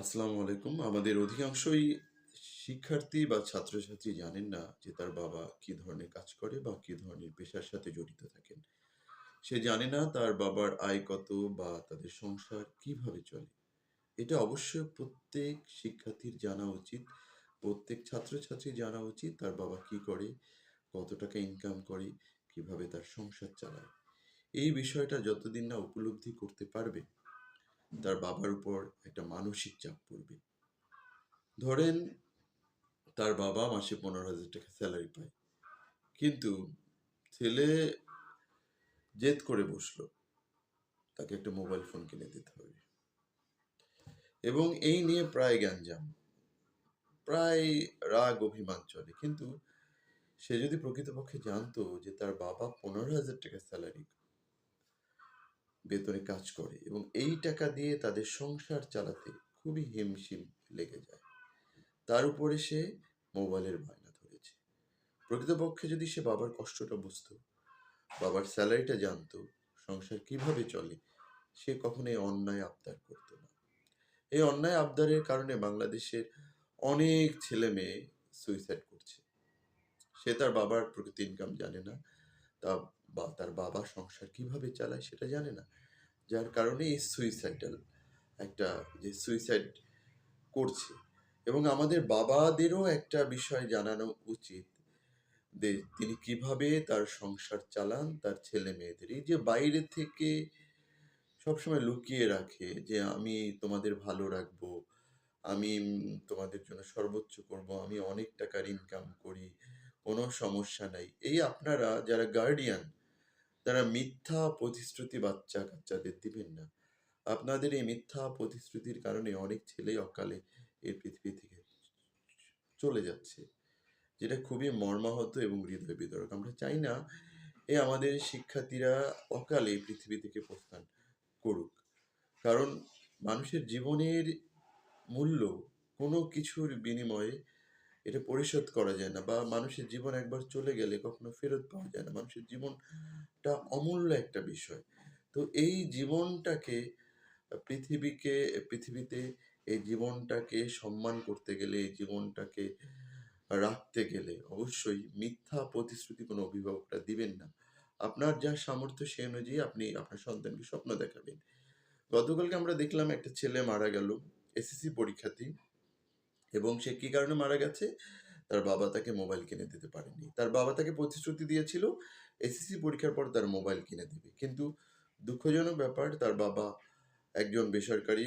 আসসালামু আলাইকুম। আমাদের অধিকাংশই শিক্ষার্থী বা ছাত্রছাত্রী জানেন না যে তার বাবা কি ধরনের কাজ করে বা কি ধরনের পেশার সাথে জড়িত থাকেন। সে জানে না তার বাবার আয় কত বা তাদের সংসার কীভাবে চলে। এটা অবশ্যই প্রত্যেক শিক্ষার্থীর জানা উচিত। প্রত্যেক ছাত্রছাত্রীর জানা উচিত তার বাবা কি করে, কত টাকা ইনকাম করে, কীভাবে তার সংসার চালায়। এই বিষয়টা যতদিন না উপলব্ধি করতে পারবে, তার বাবার উপর একটা মানসিক চাপ পড়বে। ধরেন তার বাবা মাসে ১৫,০০০ টাকা সেলারি পায়। কিন্তু ছেলে জেদ করে বসল। তাকে একটা মোবাইল ফোন কিনে দিতে হবে। এবং এই নিয়ে প্রায় গ্যাঞ্জাম। প্রায় রাগ অভিমান চলে। কিন্তু সে যদি প্রকৃতপক্ষে জানতো যে তার বাবা ১৫,০০০ টাকা সেলারি বেতনে কাজ করে এবং এই টাকা দিয়ে তাদের সংসার চালাতে খুবই হিমশিম লেগে যায়। তার উপরে সে মোবাইলের বায়না ধরেছে। প্রকৃতপক্ষে যদি সে বাবার কষ্টটা বুঝতো, বাবার স্যালারিটা জানতো, সংসার কীভাবে চলে, সে কখনোই অন্যায় আবদার করতো না। এই অন্যায় আবদারের কারণে বাংলাদেশের অনেক ছেলেমেয়ে সুইসাইড করছে। সে তার বাবার প্রকৃত ইনকাম জানে না। তা বাবা সংসার কীভাবে চালায় সেটা জানে না। যার কারণে এই সুইসাইডাল একটা যে সুইসাইড করছে। এবং আমাদের বাবাদেরও একটা বিষয় জানানো উচিত যে তিনি কীভাবে তার সংসার চালান তার ছেলেমেয়েদের। এই যে বাইরে থেকে সবসময় লুকিয়ে রাখে যে আমি তোমাদের ভালো রাখব, আমি তোমাদের জন্য সর্বোচ্চ করব, আমি অনেক টাকার ইনকাম করি, কোনো সমস্যা নাই। এই আপনারা যারা গার্ডিয়ান তারা মিথ্যা প্রতিশ্রুতি বাচ্চা-কাচ্চাদের দিবেন না। আপনাদের এই মিথ্যা প্রতিশ্রুতির কারণে অনেক ছেলেই অকালে এই পৃথিবী থেকে চলে যাচ্ছে। যেটা খুবই মর্মাহত এবং হৃদয় বিদারক। আমরা চাই না এ আমাদের শিক্ষার্থীরা অকালে পৃথিবী থেকে প্রস্থান করুক। কারণ মানুষের জীবনের মূল্য কোনো কিছুর বিনিময়ে এটা পরিশোধ করা যায় না বা মানুষের জীবন একবার চলে গেলে কখনো ফেরত পাওয়া যায় না। মানুষের জীবনটা অমূল্য একটা বিষয়। তো এই জীবনটাকে পৃথিবীকে পৃথিবীতে এই জীবনটাকে সম্মান করতে গেলে, এই জীবনটাকে রাখতে গেলে অবশ্যই মিথ্যা প্রতিশ্রুতি কোনো অভিভাবকরা দিবেন না। আপনার যা সামর্থ্য সে অনুযায়ী আপনি আপনার সন্তানকে স্বপ্ন দেখাবেন। গতকালকে আমরা দেখলাম একটা ছেলে মারা গেল এসএসসি পরীক্ষার্থী এবং সে কি কারণে মারা গেছে? তার বাবা তাকে মোবাইল কিনে দিতে পারেনি। তার বাবা তাকে প্রতিশ্রুতি দিয়েছিল এসএসসি পরীক্ষার পর তার মোবাইল কিনে দেবে কিন্তু দুঃখজনক ব্যাপার, তার বাবা একজন বেসরকারি